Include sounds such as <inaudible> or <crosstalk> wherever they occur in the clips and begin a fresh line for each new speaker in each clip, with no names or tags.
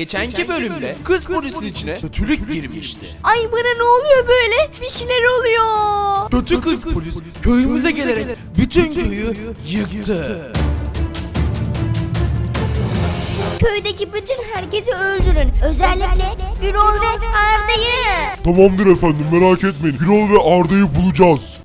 Geçenki bölümde kız polisin içine kötülük girmişti.
Ay bana ne oluyor böyle? Bir şeyler oluyor.
Kötü kız polis köyümüze gelerek bütün köyü yıktı.
Köydeki bütün herkesi öldürün. Özellikle Gürol ve Arda'yı.
Tamamdır efendim merak etmeyin. Gürol ve Arda'yı bulacağız.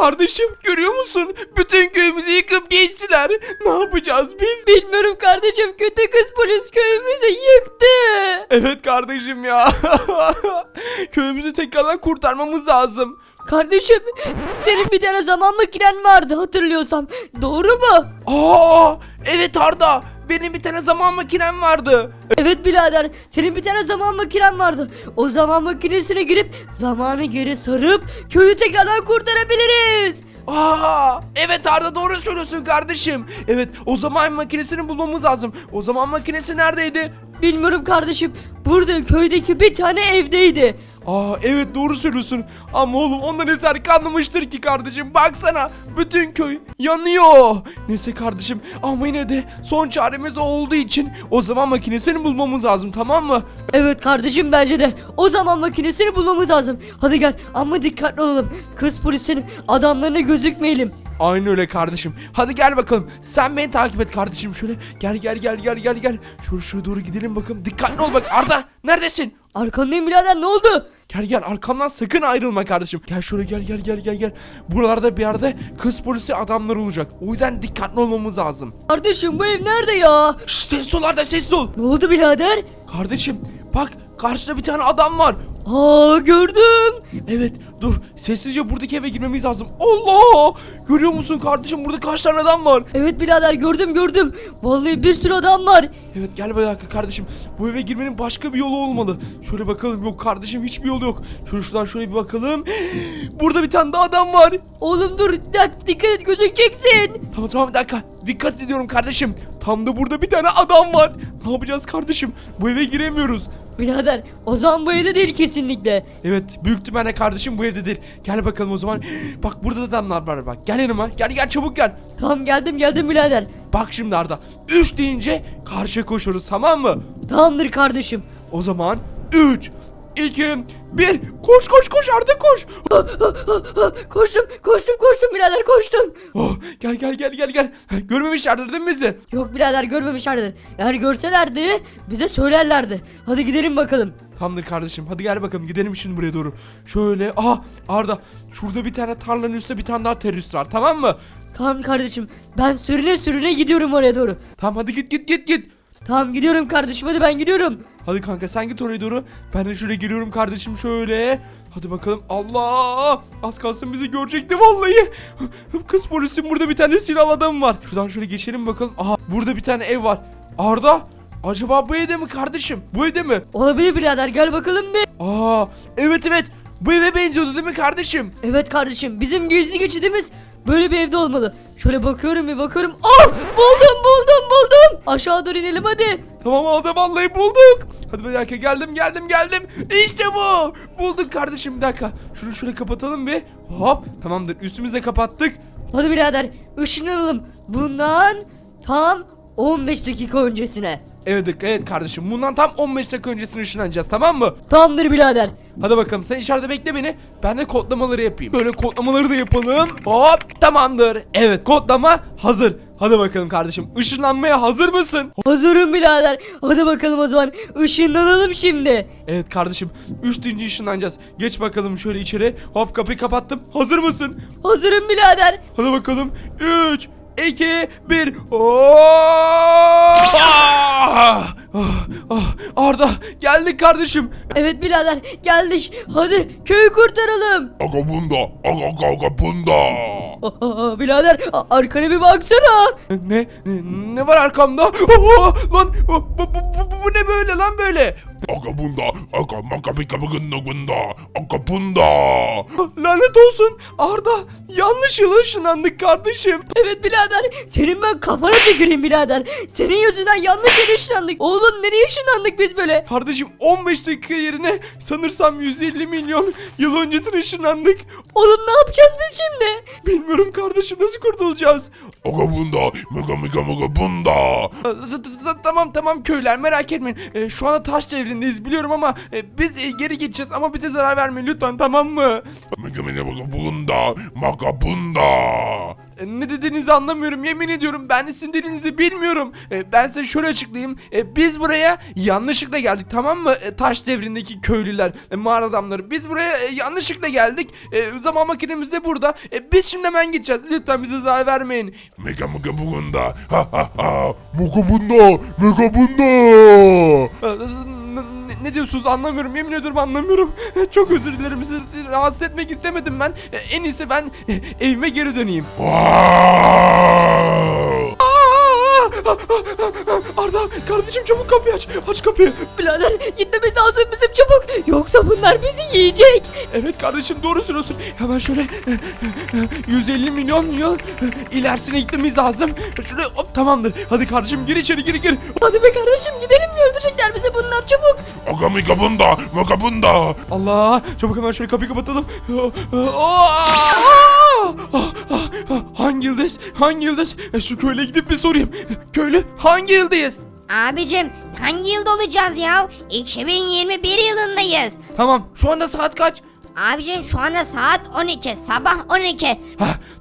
Kardeşim görüyor musun? Bütün köyümüzü yıkıp geçtiler. Ne yapacağız biz?
Bilmiyorum kardeşim kötü kız polis köyümüzü yıktı.
Evet kardeşim ya. <laughs> Köyümüzü tekrardan kurtarmamız lazım.
Kardeşim senin bir tane zaman makinen vardı hatırlıyorsam. Doğru mu?
Aa, evet Arda. Benim bir tane zaman makinem vardı.
Evet birader senin bir tane zaman makinen vardı. O zaman makinesine girip zamanı geri sarıp köyü tekrardan kurtarabiliriz.
Aa, evet Arda doğru söylüyorsun kardeşim. Evet o zaman makinesini bulmamız lazım. O zaman makinesi neredeydi?
Bilmiyorum kardeşim. Burada köydeki bir tane evdeydi.
Aa evet doğru söylüyorsun. Ama oğlum ondan eser kalmamıştır ki kardeşim. Baksana bütün köy yanıyor. Neyse kardeşim ama yine de son çaremiz o olduğu için o zaman makinesini bulmamız lazım tamam mı?
Evet kardeşim bence de. O zaman makinesini bulmamız lazım. Hadi gel ama dikkatli olalım. Kız polisin adamlarına gözükmeyelim.
Aynen öyle kardeşim. Hadi gel bakalım. Sen beni takip et kardeşim şöyle. Gel gel gel gel gel gel. Şöyle şuraya doğru gidelim bakalım. Dikkatli ol bak Arda. Neredesin?
Arkandayım birader ne oldu?
Gel gel arkamdan sakın ayrılma kardeşim. Gel şöyle gel gel gel gel gel. Buralarda bir yerde kız polisi adamlar olacak. O yüzden dikkatli olmamız lazım.
Kardeşim bu ev nerede ya?
Şşş ses ol Arda ses ol.
Ne oldu birader?
Kardeşim bak karşıda bir tane adam var.
Aa gördüm.
Evet dur sessizce buradaki eve girmemiz lazım. Allah! Görüyor musun kardeşim burada kaç tane adam var?
Evet birader gördüm gördüm. Vallahi bir sürü adam var.
Evet gel bir dakika kardeşim. Bu eve girmenin başka bir yolu olmalı. Şöyle bakalım yok kardeşim hiçbir yolu yok. Şöyle şuradan şöyle bir bakalım. <gasps> Burada bir tane daha adam var.
Oğlum dur dik- dikkat et gözükeceksin.
Tamam tamam bir dakika. Dikkat ediyorum kardeşim. Tam da burada bir tane adam var. Ne yapacağız kardeşim? Bu eve giremiyoruz.
Birader o zaman bu evde değil kesinlikle.
Evet büyük ihtimalle kardeşim bu evde değil. Gel bakalım o zaman. <gasps> Bak burada da adamlar var bak. Gel yanıma. Gel gel çabuk gel.
Tamam geldim geldim birader.
Bak şimdi Arda. 3 deyince karşıya koşuyoruz tamam mı?
Tamamdır kardeşim.
O zaman 3 2 1 koş koş koş Arda koş.
koştum koştum koştum birader koştum.
Oh, gel gel gel gel gel. Görmemişlerdir değil mi bizi?
Yok birader görmemişlerdir. Eğer görselerdi bize söylerlerdi. Hadi gidelim bakalım.
Tamamdır kardeşim. Hadi gel bakalım gidelim şimdi buraya doğru. Şöyle. Aha Arda. Şurada bir tane tarlanın üstünde bir tane daha terörist var tamam mı?
Tamam kardeşim ben sürüne sürüne gidiyorum oraya doğru.
Tamam hadi git git git git.
Tamam gidiyorum kardeşim hadi ben gidiyorum.
Hadi kanka sen git oraya doğru. Ben de şöyle giriyorum kardeşim şöyle. Hadi bakalım. Allah! Az kalsın bizi görecekti vallahi. Kız polisin burada bir tane silahlı adam var. Şuradan şöyle geçelim bakalım. Aha burada bir tane ev var. Arda acaba bu evde mi kardeşim? Bu evde mi?
Olabilir birader gel bakalım bir.
Aa evet evet. Bu eve benziyordu değil mi kardeşim?
Evet kardeşim bizim gizli geçidimiz böyle bir evde olmalı. Şöyle bakıyorum bir bakıyorum. Oh buldum buldum buldum. Aşağı doğru inelim hadi.
Tamam aldı vallahi bulduk. Hadi bir dakika geldim geldim geldim. İşte bu. Bulduk kardeşim bir dakika. Şunu şöyle kapatalım bir. Hop tamamdır üstümüze kapattık.
Hadi birader ışınlanalım. Bundan tam 15 dakika öncesine.
Evet evet kardeşim bundan tam 15 dakika öncesine ışınlanacağız tamam mı?
Tamamdır birader.
Hadi bakalım sen içeride bekle beni. Ben de kodlamaları yapayım. Böyle kodlamaları da yapalım. Hop tamamdır. Evet kodlama hazır. Hadi bakalım kardeşim ışınlanmaya hazır mısın?
Hazırım birader. Hadi bakalım o zaman ışınlanalım şimdi.
Evet kardeşim 3 deyince ışınlanacağız. Geç bakalım şöyle içeri. Hop kapıyı kapattım. Hazır mısın?
Hazırım birader.
Hadi bakalım. 3 2 1 Ah! Ah! Ah! Arda geldik kardeşim.
Evet birader geldik. Hadi köyü kurtaralım.
Aga bunda. Aga aga bunda.
Aa, birader a- arkana bir baksana.
Ne? Ne, var arkamda? Lan bu, bu, bu, bu- bu ne böyle lan böyle?
Aka bunda. Aka maka pika bunda bunda. Aka bunda.
Lanet olsun Arda yanlış yıla ışınlandık kardeşim.
Evet birader senin ben kafana tüküreyim birader. Senin yüzünden yanlış yere ışınlandık. Oğlum nereye ışınlandık biz böyle?
Kardeşim 15 dakika yerine sanırsam 150 milyon yıl öncesine ışınlandık.
Oğlum ne yapacağız biz şimdi?
Bilmiyorum kardeşim nasıl kurtulacağız?
Aka bunda. Maka mika maka bunda.
Tamam tamam köyler merak etmeyin. Ee, Şu anda taş devrindeyiz biliyorum ama e, biz e, geri gideceğiz ama bize zarar vermeyin lütfen tamam mı?
Maka mika maka bunda.
E, Ne dediğinizi anlamıyorum yemin ediyorum ben de sizin dilinizi bilmiyorum. E, Ben size şöyle açıklayayım. E, Biz buraya yanlışlıkla geldik tamam mı? E, Taş devrindeki köylüler, e, mağara adamları. Biz buraya e, yanlışlıkla geldik. E, Zaman makinemiz de burada. E, Biz şimdi hemen gideceğiz. Lütfen bize zarar vermeyin.
Maka maka bunda. Ha ha ha. Maka bunda. Maka bunda.
Ne diyorsunuz anlamıyorum yemin ediyorum anlamıyorum. <laughs> Çok özür dilerim sizi sizi rahatsız etmek istemedim ben. E, En iyisi ben e, evime geri döneyim. Aa! Arda kardeşim çabuk kapıyı aç. Aç kapıyı.
Birader gitmemiz lazım bizim çabuk. Yoksa bunlar bizi yiyecek.
Evet kardeşim doğru söylüyorsun. Hemen şöyle 150 milyon yıl ilerisine gitmemiz lazım. Şöyle hop tamamdır. Hadi kardeşim gir içeri gir gir.
Hadi be kardeşim gidelim öldürecekler bizi bunlar çabuk.
Aka mika bunda. Maka bunda.
Allah çabuk hemen şöyle kapıyı kapatalım. Aa! Hangi yıldız? Hangi yıldız? Şu köyle gidip bir sorayım. Köylü hangi yıldayız?
Abicim hangi yılda olacağız ya? 2021 yılındayız.
Tamam şu anda saat kaç?
Abicim şu anda saat 12 sabah 12.
Heh,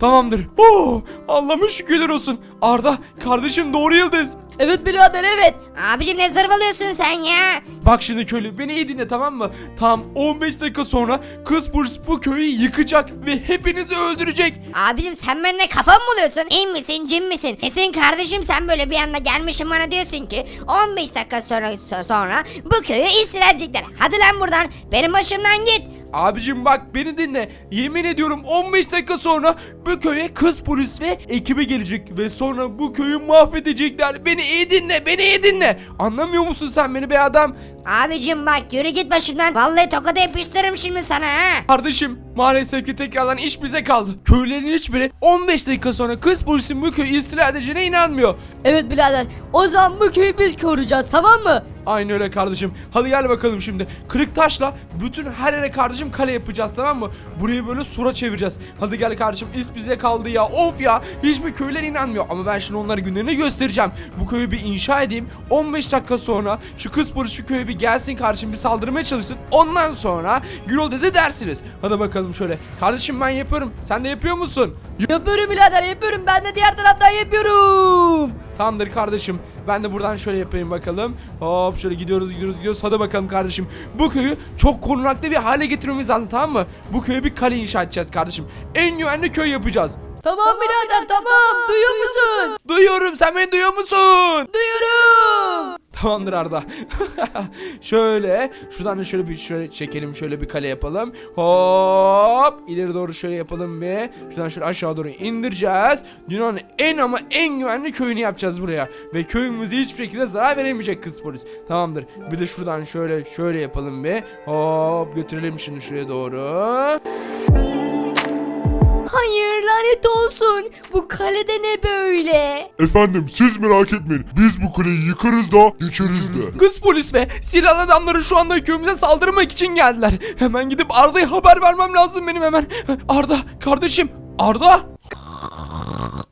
tamamdır. Oo, Allah'ıma şükürler olsun. Arda kardeşim doğru yıldız.
Evet birader evet.
Abicim ne zırvalıyorsun sen ya?
Bak şimdi köylü beni iyi dinle tamam mı? Tam 15 dakika sonra kız polis bu köyü yıkacak ve hepinizi öldürecek.
Abicim sen benimle kafa mı buluyorsun? İn misin cin misin? Nesin kardeşim sen böyle bir anda gelmişsin bana diyorsun ki 15 dakika sonra, sonra bu köyü istila edecekler. Hadi lan buradan benim başımdan git.
Abicim bak beni dinle. Yemin ediyorum 15 dakika sonra bu köye kız polis ve ekibi gelecek ve sonra bu köyü mahvedecekler. Beni iyi dinle, beni iyi dinle. Anlamıyor musun sen beni be adam?
Abicim bak yürü git başımdan. Vallahi tokada yapıştırırım şimdi sana ha.
Kardeşim maalesef ki tekrardan iş bize kaldı. Köylerin hiçbiri 15 dakika sonra kız polisin bu köyü istila edeceğine inanmıyor.
Evet birader o zaman bu köyü biz koruyacağız tamam mı?
Aynı öyle kardeşim. Hadi gel bakalım şimdi. Kırık taşla bütün her yere kardeşim kale yapacağız tamam mı? Burayı böyle sura çevireceğiz. Hadi gel kardeşim iş bize kaldı ya. Of ya. Hiçbir köyler inanmıyor. Ama ben şimdi onlara günlerini göstereceğim. Bu köyü bir inşa edeyim. 15 dakika sonra şu kız polis şu köye bir gelsin kardeşim bir saldırmaya çalışsın. Ondan sonra Gürol dedi dersiniz. Hadi bakalım şöyle. Kardeşim ben yapıyorum. Sen de yapıyor musun?
Yapıyorum birader yapıyorum ben de diğer taraftan yapıyorum.
Tamamdır kardeşim. Ben de buradan şöyle yapayım bakalım. Hop şöyle gidiyoruz gidiyoruz gidiyoruz. Hadi bakalım kardeşim. Bu köyü çok korunaklı bir hale getirmemiz lazım tamam mı? Bu köye bir kale inşa edeceğiz kardeşim. En güvenli köy yapacağız.
Tamam birader tamam duyuyor musun?
Duyuyorum sen beni duyuyor musun?
Duyuyorum.
Tamamdır Arda. <laughs> şöyle şuradan da şöyle bir şöyle çekelim şöyle bir kale yapalım. Hop ileri doğru şöyle yapalım bir. Şuradan şöyle aşağı doğru indireceğiz. Dünyanın en ama en güvenli köyünü yapacağız buraya. Ve köyümüze hiçbir şekilde zarar veremeyecek kız polis. Tamamdır. Bir de şuradan şöyle şöyle yapalım bir. Hop götürelim şimdi şuraya doğru.
Lanet olsun. Bu kalede ne böyle?
Efendim siz merak etmeyin. Biz bu kuleyi yıkarız da geçeriz de.
Kız polis ve silahlı adamları şu anda köyümüze saldırmak için geldiler. Hemen gidip Arda'ya haber vermem lazım benim hemen. Arda kardeşim Arda.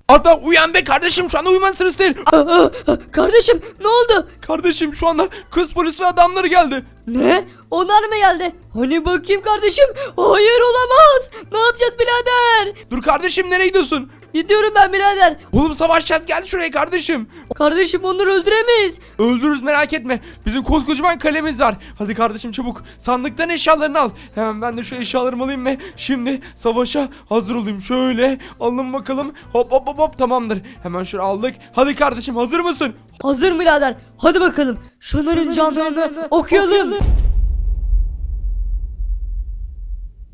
Arda uyan be kardeşim şu anda uyuman sırası değil.
Aa, aa, kardeşim ne oldu?
Kardeşim şu anda kız polis ve adamları geldi.
Ne? Onlar mı geldi? Hani bakayım kardeşim? Hayır olamaz. Ne yapacağız birader?
Dur kardeşim nereye gidiyorsun?
Gidiyorum ben birader.
Oğlum savaşacağız gel şuraya kardeşim.
Kardeşim onları öldüremeyiz.
Öldürürüz merak etme. Bizim koskocaman kalemiz var. Hadi kardeşim çabuk. Sandıktan eşyalarını al. Hemen ben de şu eşyalarımı alayım ve şimdi savaşa hazır olayım. Şöyle alın bakalım. Hop hop hop hop tamamdır. Hemen şöyle aldık. Hadi kardeşim hazır mısın?
Hazır birader. Hadi bakalım. Şunların canlarını okuyalım.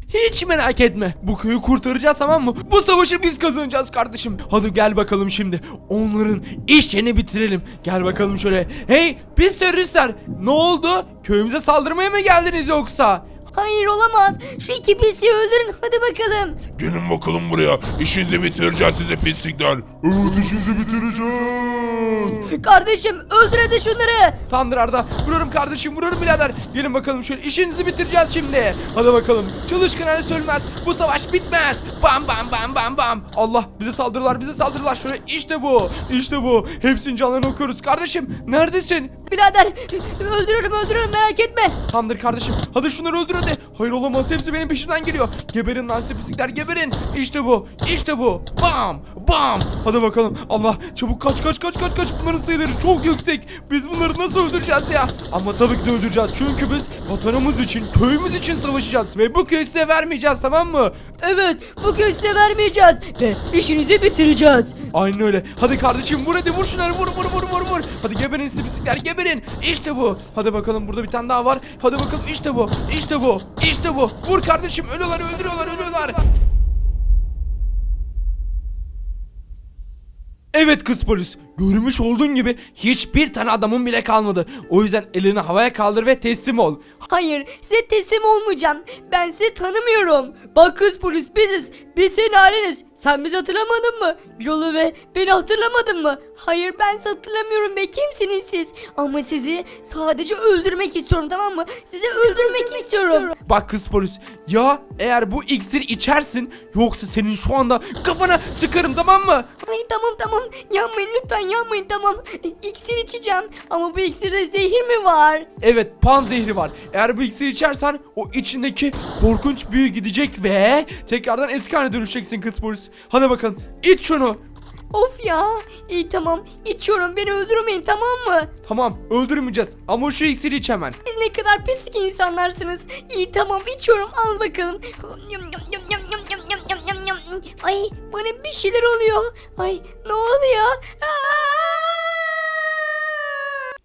Hiç merak etme. Bu köyü kurtaracağız tamam mı? Bu savaşı biz kazanacağız kardeşim. Hadi gel bakalım şimdi. Onların işini bitirelim. Gel bakalım şöyle. Hey pis teröristler. Ne oldu? Köyümüze saldırmaya mı geldiniz yoksa?
Hayır olamaz. Şu iki pisi öldürün hadi bakalım.
Gelin bakalım buraya. İşinizi bitireceğiz size pislikler. Evet işinizi bitireceğiz.
Kardeşim öldür hadi şunları.
Tamamdır Arda. Vururum kardeşim vururum birader. Gelin bakalım şöyle işinizi bitireceğiz şimdi. Hadi bakalım. Çalışkan el sölmez. Bu savaş bitmez. Bam bam bam bam bam. Allah bize saldırırlar bize saldırırlar. Şöyle işte bu. İşte bu. Hepsinin canlarını okuyoruz. Kardeşim neredesin?
Birader öldürürüm öldürürüm merak etme.
Tamamdır kardeşim. Hadi şunları öldür hadi. Hayır olamaz. Hepsi benim peşimden geliyor. Geberin lan pislikler geberin. İşte bu. İşte bu. Bam. Bam. Hadi bakalım. Allah çabuk kaç kaç kaç kaç kaç. Bunların sayıları çok yüksek. Biz bunları nasıl öldüreceğiz ya? Ama tabii ki de öldüreceğiz. Çünkü biz vatanımız için, köyümüz için savaşacağız. Ve bu köyü size vermeyeceğiz tamam mı?
Evet bugün size vermeyeceğiz ve işinizi bitireceğiz.
Aynen öyle. Hadi kardeşim vur hadi vur şunları vur vur vur vur vur. Hadi geberin siz pislikler geberin. İşte bu. Hadi bakalım burada bir tane daha var. Hadi bakalım işte bu. İşte bu. İşte bu. Vur kardeşim ölüyorlar öldürüyorlar ölüyorlar. Evet kız polis. Görmüş olduğun gibi hiçbir tane adamın bile kalmadı. O yüzden elini havaya kaldır ve teslim ol.
Hayır size teslim olmayacağım. Ben sizi tanımıyorum. Bak kız polis biziz. Biz senin aileniz. Sen bizi hatırlamadın mı? Yolu ve beni hatırlamadın mı? Hayır ben sizi hatırlamıyorum be kimsiniz siz? Ama sizi sadece öldürmek istiyorum tamam mı? Sizi öldürmek istiyorum.
Bak kız polis ya eğer bu iksir içersin yoksa senin şu anda kafana sıkarım tamam mı?
Ay tamam tamam yanmayın lütfen yanmayın tamam. İksir içeceğim ama bu iksirde zehir mi var?
Evet pan zehri var. Eğer bu iksiri içersen o içindeki korkunç büyü gidecek ve tekrardan eski haline dönüşeceksin kız polis. Hadi bakalım iç şunu.
Of ya. İyi tamam içiyorum beni öldürmeyin tamam mı?
Tamam öldürmeyeceğiz ama şu iksiri iç hemen.
Siz ne kadar pislik insanlarsınız. İyi tamam içiyorum al bakalım. Ay bana bir şeyler oluyor. Ay ne oluyor? Aa!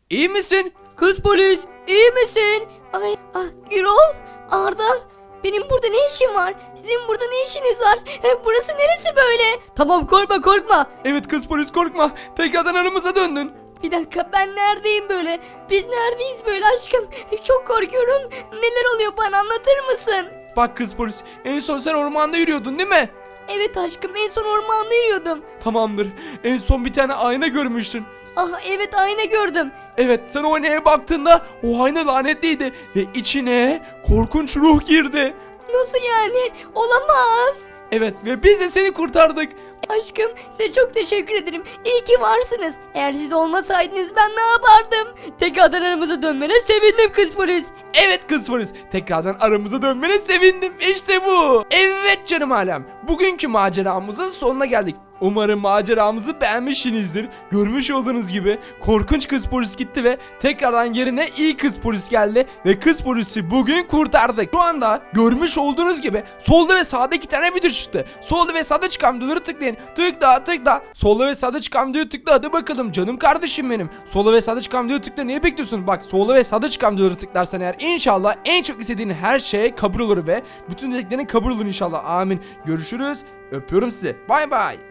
İyi misin?
Kız polis iyi misin? Ay ah, Gürol Arda benim burada ne işim var? Sizin burada ne işiniz var? E, Burası neresi böyle? Tamam korkma korkma.
Evet kız polis korkma. Tekrardan aramıza döndün.
Bir dakika ben neredeyim böyle? Biz neredeyiz böyle aşkım? Çok korkuyorum. Neler oluyor bana anlatır mısın?
Bak kız polis en son sen ormanda yürüyordun değil mi?
Evet aşkım en son ormanda yürüyordum.
Tamamdır. En son bir tane ayna görmüştün.
Ah evet ayna gördüm.
Evet sen o aynaya baktığında o ayna lanetliydi ve içine korkunç ruh girdi.
Nasıl yani? Olamaz.
Evet ve biz de seni kurtardık.
Aşkım size çok teşekkür ederim. İyi ki varsınız. Eğer siz olmasaydınız ben ne yapardım? Tekrardan aramıza dönmene sevindim kız polis.
Evet kız polis tekrardan aramıza dönmene sevindim işte bu. Evet canım alem bugünkü maceramızın sonuna geldik. Umarım maceramızı beğenmişsinizdir. Görmüş olduğunuz gibi korkunç kız polis gitti ve tekrardan yerine iyi kız polis geldi ve kız polisi bugün kurtardık. Şu anda görmüş olduğunuz gibi solda ve sağda iki tane video çıktı. Solda ve sağda çıkan videoları tıklayın. Tıkla tıkla. Solda ve sağda çıkan videoyu tıkla hadi bakalım canım kardeşim benim. Solda ve sağda çıkan videoyu tıkla niye bekliyorsun? Bak solda ve sağda çıkan videoları tıklarsan eğer inşallah en çok istediğin her şey kabul olur ve bütün dileklerin kabul olur inşallah. Amin. Görüşürüz. Öpüyorum sizi. Bay bay.